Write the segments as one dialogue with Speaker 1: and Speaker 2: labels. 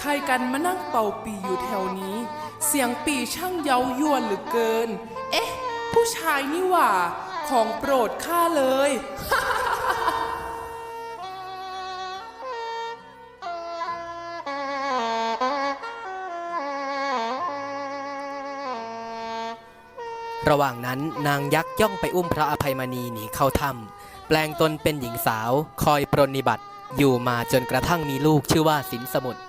Speaker 1: ใครกันมานั่งเป่าปีอยู่แถวนี้ เสียงปีช่างเย้ายวนเหลือเกิน เอ๊ะ ผู้ชายนี่หว่า ของโปรดข้าเลย
Speaker 2: ระหว่างนั้นนางยักษ์ย่องไปอุ้มพระอภัยมณีหนีเข้าถ้ำแปลงตนเป็นหญิงสาว คอยปรนนิบัติ อยู่มาจนกระทั่งมีลูกชื่อว่าสินสมุทร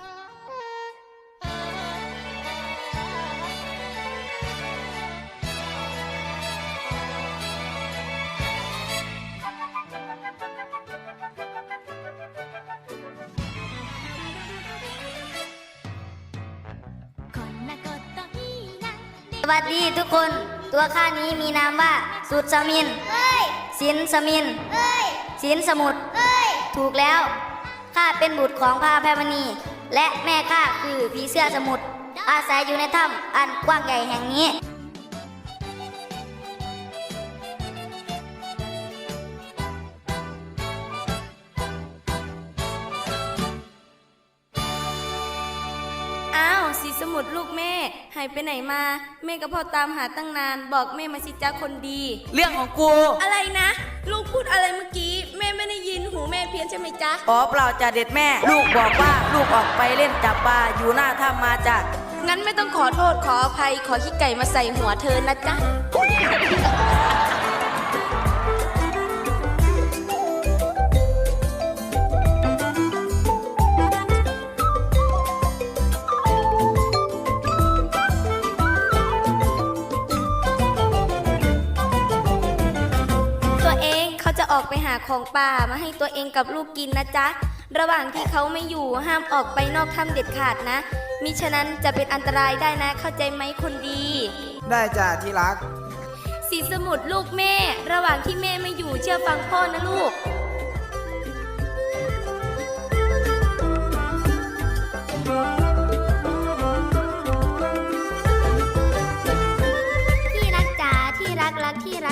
Speaker 3: สวัสดีทุกคน ตัวข้านี้มีนามว่าสุดสมินสินสมินสินสมุทรถูกแล้ว ข้าเป็นบุตรของพระอภัยมณี และแม่ข้าคือผีเสื้อสมุทรอาศัยอยู่ในถ้ำอันกว้างใหญ่แห่งนี้
Speaker 4: สีสมุทรลูกแม่ หายไปไหนมา แม่กับพ่อตามหาตั้งนาน บอกแม่มาสิจ้าคนดี
Speaker 5: เรื่องของกู
Speaker 4: อะไรนะ ลูกพูดอะไรเมื่อกี้ แม่ไม่ได้ยินหูแม่เพี้ยนใช่ไหมจ๊ะ
Speaker 5: อ๋อเปล่าจ่าเด็ดแม่ ลูกบอกว่าลูกออกไปเล่นจับปลาอยู่หน้าถ้ำมาจ้ะ
Speaker 4: งั้นไม่ต้องขอโทษขออภัยขอขี้ไก่มาใส่หัวเธอนะจ๊ะ องเขาจะออกไปหาของป่ามาให้ตัวเองกับลูกกินนะจ๊ะ ระหว่างที่เขาไม่อยู่ห้ามออกไปนอกถ้ำเด็ดขาดนะ มิฉะนั้นจะเป็นอันตรายได้นะเข้าใจไหมคนดี
Speaker 6: ได้จ้ะที่รัก
Speaker 4: สีสมุดลูกแม่ ระหว่างที่แม่ไม่อยู่เชื่อฟังพ่อนะลูก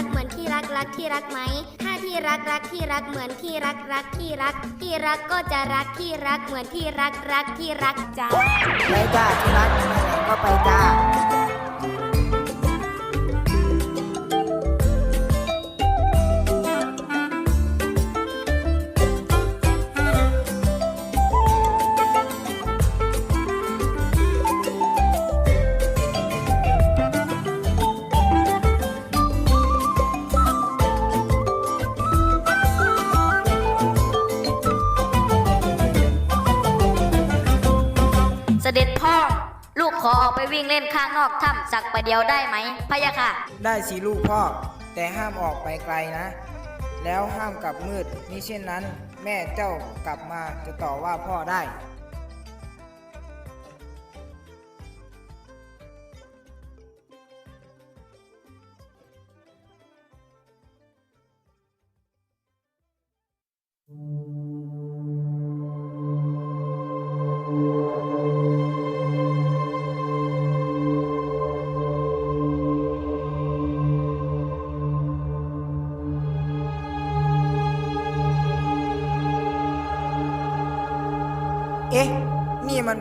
Speaker 3: รักเหมือนที่รักรักที่รักไหม ถ้าที่รักรักที่รักเหมือนที่รักรักที่รัก ที่รักก็จะรักที่รักเหมือนที่รักรักที่รักจ้า
Speaker 6: ไปจ้าที่รักไปไหนก็ไปจ้า
Speaker 3: ไปวิ่งเล่นข้างนอกถ้ำสักประเดียวได้ไหมพะยะค่ะ
Speaker 6: ได้สิลูกพ่อ แต่ห้ามออกไปไกลนะ แล้วห้ามกลับมืดนี่เช่นนั้น แม่เจ้ากลับมาจะต่อว่าพ่อได้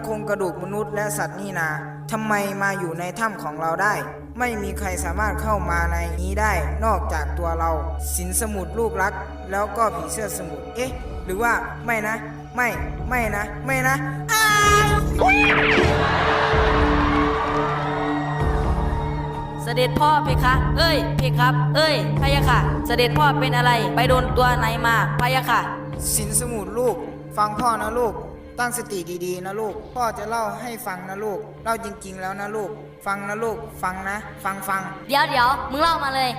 Speaker 6: โครงกระดูกมนุษย์และสัตว์นี่นาทำไมมาอยู่ในถ้ำของเราได้ ไม่มีใครสามารถเข้ามาในนี้ได้ นอกจากตัวเรา สินสมุทรลูกรักแล้วก็ผีเสื้อสมุทรเอ๊ะ หรือว่าไม่นะ ไม่ ไม่นะ ไม่นะ
Speaker 5: เสด็จพ่อเพคะ เอ้ย เพครับ เอ้ยพะยะค่ะ เสด็จพ่อเป็นอะไร ไปโดนตัวไหนมาพะยะค่ะ
Speaker 6: สินสมุทรลูก ฟังพ่อนะลูก ตั้งสติดีๆนะลูก พ่อจะเล่าให้ฟังนะลูก เล่าจริงๆแล้วนะลูก ฟังนะลูก ฟังนะ ฟังฟัง
Speaker 3: เดี๋ยวเดี๋ยวมึงเล่ามาเลย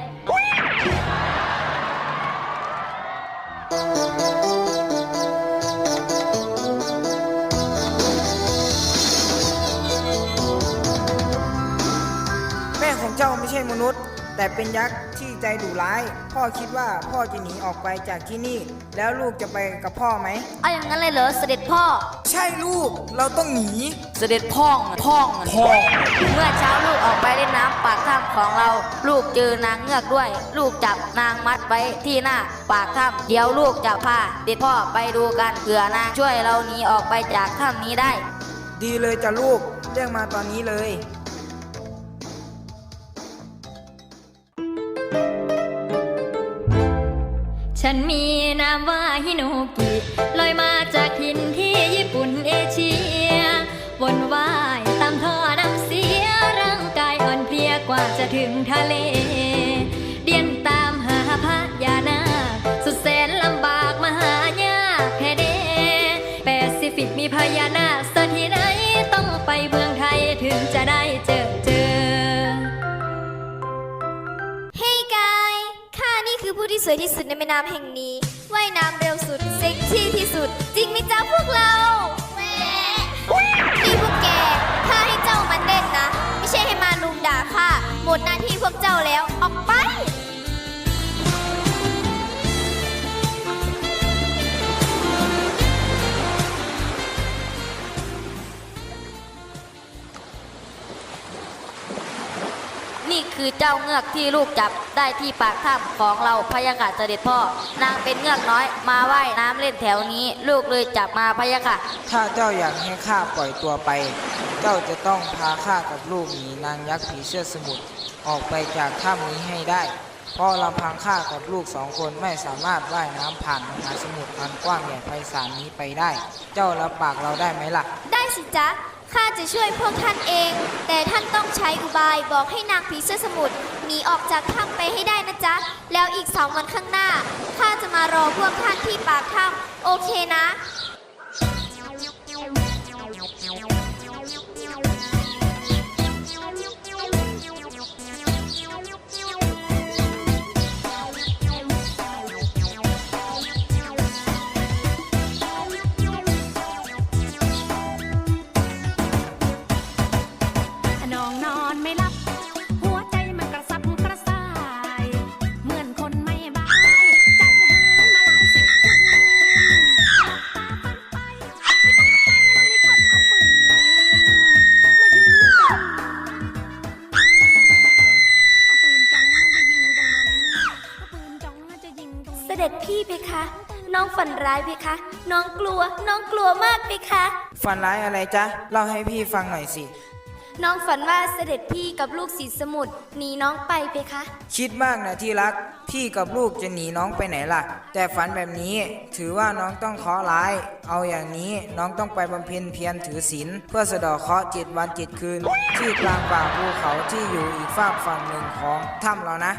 Speaker 6: แม่ของเจ้าไม่ใช่มนุษย์ แต่เป็นยักษ์ที่ ใจดุร้าย พ่อคิดว่าพ่อจะหนีออกไปจากที่นี่ แล้วลูกจะไปกับพ่อไหม
Speaker 3: เอาอย่างนั้นเลยเหรอเสด็จพ่อ
Speaker 6: ใช่ลูกเราต้องหนี
Speaker 5: เสด็จพ่องพ่องพ่อง
Speaker 4: เมื่อเช้าลูกออกไปเล่นน้ำปากถ้ำของเรา ลูกเจอนางเงือกด้วย ลูกจับนางมัดไว้ที่หน้า ปากถ้ำเดี๋ยวลูกจะพาเด็ดพ่อไปดูกันเผื่อนางช่วยเราหนีออกไปจากถ้ำนี้ได้
Speaker 6: ดีเลยจ้ะลูกเรียกมาตอนนี้เลย
Speaker 7: ฉันมีนามว่าฮิโนกิลอยมาจากถิ่นที่ญี่ปุ่นเอเชียวนว่ายตามท่อน้ำเสียร่างกายอ่อนเพลียกว่าจะถึงทะเล เดียนตามหาพระยานาคสุดแสนลำบากมหายากแค่เดแปซิฟิกมีพญานา ส
Speaker 4: วยที่สุดในแม่น้ำแห่งนี้ว่ายน้ำเร็วสุดเซ็กซี่ที่สุด จริงไหมจ๊ะพวกเราแหมนี่พวกแกข้าให้เจ้ามันเล่นนะ ไม่ใช่ให้มาลุมด่าข้าหมดหน้าที่พวกเจ้าแล้วออกไป
Speaker 3: คือเจ้าเงือกที่ลูกจับได้ที่ปากถ้ำของเราพะยะค่ะเสด็จพ่อ นางเป็นเงือกน้อย มาว่ายน้ำเล่นแถวนี้ ลูกเลยจับมาพะยะค่ะ
Speaker 6: ถ้าเจ้าอยากให้ข้าปล่อยตัวไป เจ้าจะต้องพาข้ากับลูกหนีนางยักษ์ผีเสื้อสมุทรออกไปจากถ้ำนี้ให้ได้เพราะลำพังข้ากับลูกสองคนไม่สามารถว่ายน้ำผ่านมหาสมุทรอันกว้างใหญ่ไพศาลนี้ไปได้ เจ้ารับปากเราได้ไหมล่ะ
Speaker 4: ได้สิจ๊ะ ข้าจะช่วยพวกท่านเอง แต่ท่านต้องใช้อุบายบอกให้นางผีเสื้อสมุทรหนีออกจากถ้ำไปให้ได้นะจ๊ะ แล้วอีกสองวันข้างหน้าข้าจะมารอพวกท่านที่ปากถ้ำโอเคนะ ลัวมากเพคะ
Speaker 6: ฝันร้ายอะไรจ๊ะ เล่าให้พี่ฟังหน่อยสิ
Speaker 4: น้องฝันว่าเสด็จพี่กับลูกสีสมุทรหนีน้องไปเพคะ
Speaker 6: คิดมากนะที่รัก พี่กับลูกจะหนีน้องไปไหนล่ะ แต่ฝันแบบนี้ถือว่าน้องต้องเคราะห์ร้าย เอาอย่างนี้น้องต้องไปบำเพ็ญเพียรถือศีลเพื่อสะเดาะเคราะห์เจ็ดวันเจ็ดคืน ที่กลางป่าภูเขาที่อยู่อีกฝากฝั่งหนึ่งของถ้ำเรานะ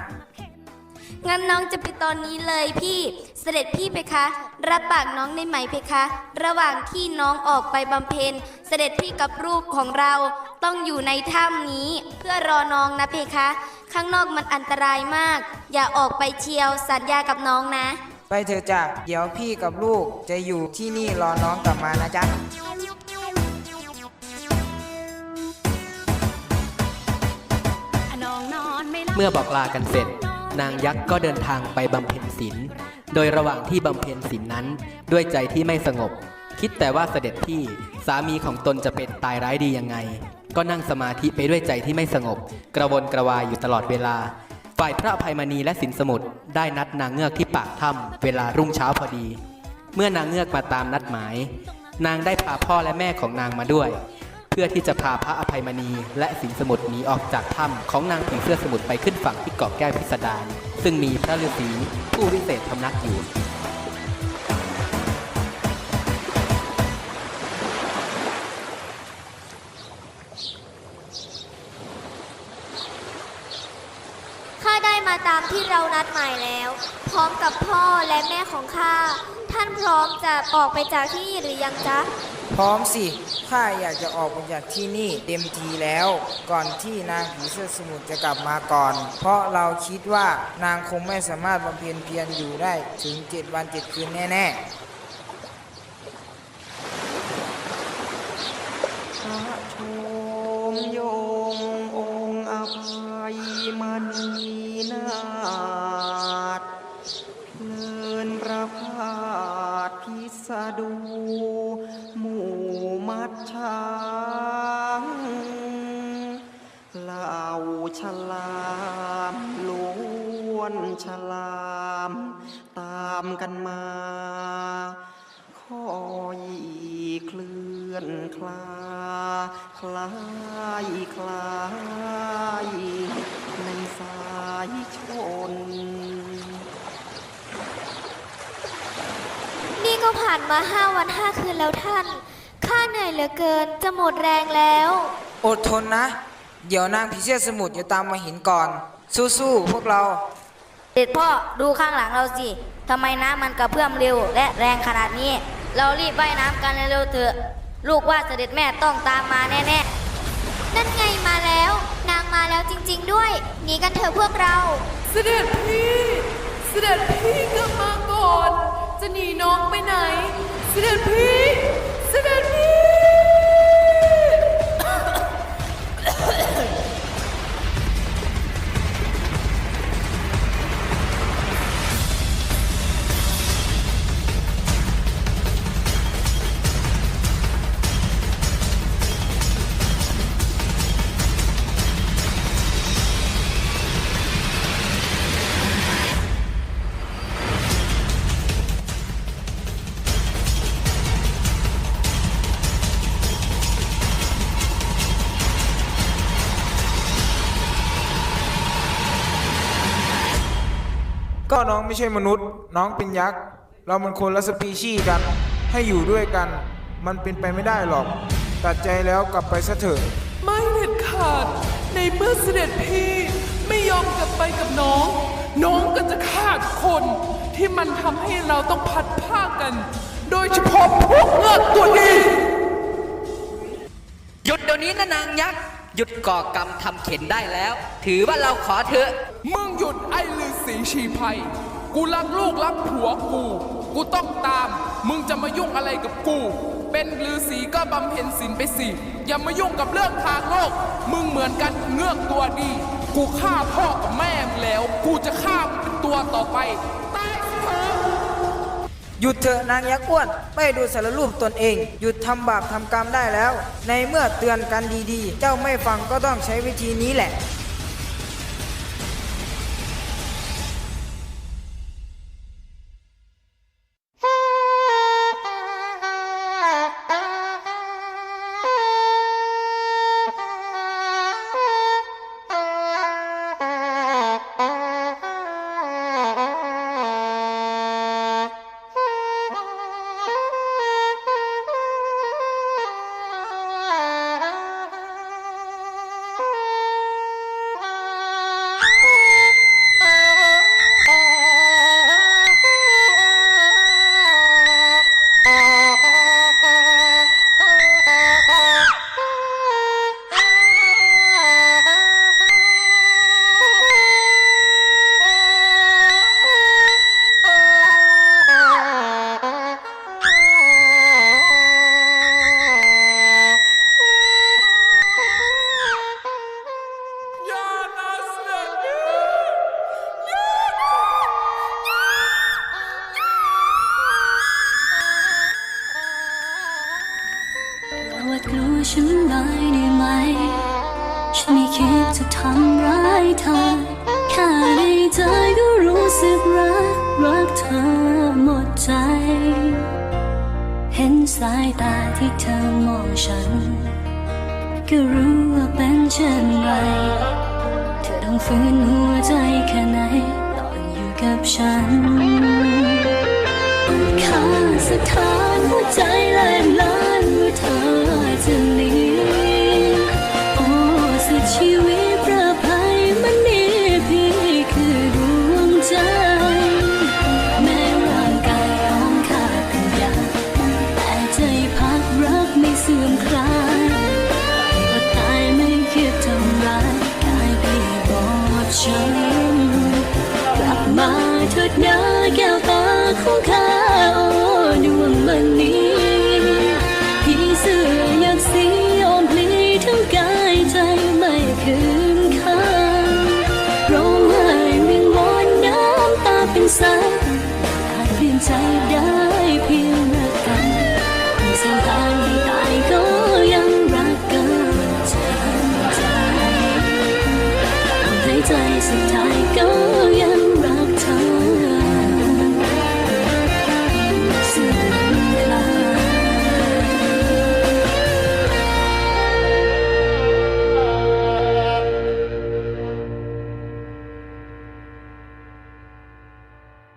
Speaker 4: งั้นน้องจะไปตอนนี้เลยพี่ เสด็จพี่เพคะ รับปากน้องได้ไหมเพคะ ระหว่างที่น้องออกไปบำเพ็ญ เสด็จพี่กับลูกของเราต้องอยู่ในถ้ำนี้ เพื่อรอน้องนะเพคะ ข้างนอกมันอันตรายมาก อย่าออกไปเชียวสัญญากับน้องนะ
Speaker 6: ไปเถอะจ้ะเดี๋ยวพี่กับลูกจะอยู่ที่นี่รอน้องกลับมานะจ๊ะ
Speaker 7: น้องนอนไม่หลับ
Speaker 2: เมื่อบอกลากันเสร็จ นางยักษ์ก็เดินทางไปบำเพ็ญศีล โดยระหว่างที่บำเพ็ญศีลนั้น ด้วยใจที่ไม่สงบ คิดแต่ว่าเสด็จพี่สามีของตนจะเป็นตายร้ายดียังไง ก็นั่งสมาธิไปด้วยใจที่ไม่สงบ กระวนกระวายอยู่ตลอดเวลา ฝ่ายพระภัยมณีและสินสมุทรได้นัดนางเงือกที่ปากถ้ำเวลารุ่งเช้าพอดี เมื่อนางเงือกมาตามนัดหมาย นางได้พาพ่อและแม่ของนางมาด้วย เพื่อที่จะพาพระอภัยมณี และสินสมุทรหนีออกจากถ้ำของนางผีเสื้อสมุทรไปขึ้นฝั่งที่เกาะแก้วพิสดารซึ่งมีพระฤาษีผู้วิเศษพำนักอยู่
Speaker 8: ข้าได้มาตามที่เรานัดหมายแล้ว พร้อมกับพ่อและแม่ของข้าท่านพร้อมจะออกไปจากที่นี่หรือยังจ๊ะ
Speaker 9: พร้อมสิข้าอยากจะออกไปจากที่นี่เต็มทีแล้ว ก่อนที่นางผีเสื้อสมุทรจะกลับมาก่อน เพราะเราคิดว่านางคงไม่สามารถบำเพ็ญเพียรอยู่ได้ถึงเจ็ดวันเจ็ดคืนแน่ ๆ
Speaker 10: คลายคลายในสายชน
Speaker 8: นี่ก็ผ่านมาห้าวันห้าคืนแล้วท่าน ข้าเหนื่อยเหลือเกินจะหมดแรงแล้ว
Speaker 9: อดทนนะ เดี๋ยวนางผีเสื้อสมุทรจะตามมาเห็นก่อน สู้ๆพวกเรา
Speaker 3: เด็ดพ่อดูข้างหลังเราสิทำไมน้ำมันกระเพื่อมเร็วและแรงขนาดนี้ เรารีบว่ายน้ำกันเร็วๆเถอะ ลูกว่าเสด็จแม่ต้องตามมาแน่
Speaker 8: นั่นไงมาแล้ว นางมาแล้วจริง ๆ ด้วยหนีกันเถอะพวกเรา
Speaker 1: เสด็จพี่ เสด็จพี่กลับมาก่อน จะหนีน้องไปไหน เสด็จพี่ เสด็จ
Speaker 6: ก็น้องไม่ใช่มนุษย์ น้องเป็นยักษ์ เรามันคนละสปีชีส์กัน ให้อยู่ด้วยกัน มันเป็นไปไม่ได้หรอก ตัดใจแล้วกลับไปซะเถอะ
Speaker 1: ไม่เด็ดขาด ในเมื่อเสด็จพี่ไม่ยอมกลับไปกับน้อง น้องก็จะฆ่าทุกคนที่มันทำให้เราต้องพัดผ้ากัน โดยเฉพาะพวกเงือกตัวดี
Speaker 2: หยุดเดี๋ยวนี้นะนางยักษ์ หยุดก่อกรรมทำเข็นได้แล้ว ถือว่าเราขอเถอะ
Speaker 1: มึงหยุดไอ้ลือ สีชีภัย กูรักลูกรักผัวกู กูต้องตาม มึงจะมายุ่งอะไรกับกู เป็นลือสีก็บำเพ็ญศีลไปสิ อย่ามายุ่งกับเรื่องทางโลก มึงเหมือนกันเงือกตัวดี กูฆ่าพ่อกับแม่มึงแล้ว กูจะฆ่ามึงเป็นตัวต่อไปตายเถอะ
Speaker 9: หยุดเถอะนางยักษ์อ้วน ไม่ดูสารรูปตนเอง หยุดทำบาปทำกรรมได้แล้ว ในเมื่อเตือนกันดีๆ เจ้าไม่ฟังก็ต้องใช้วิธีนี้แหละา
Speaker 7: ยตาที่เธอมองฉัน ก็รู้ว่าเป็นเช่นไร เธอต้องฝืนหัวใจแค่ไหน ตอนอยู่กับฉันค่าสถานหัวใจแลนล้านว่าเธอจะหนีโอ้สุดชีวิต ใจได้เพียง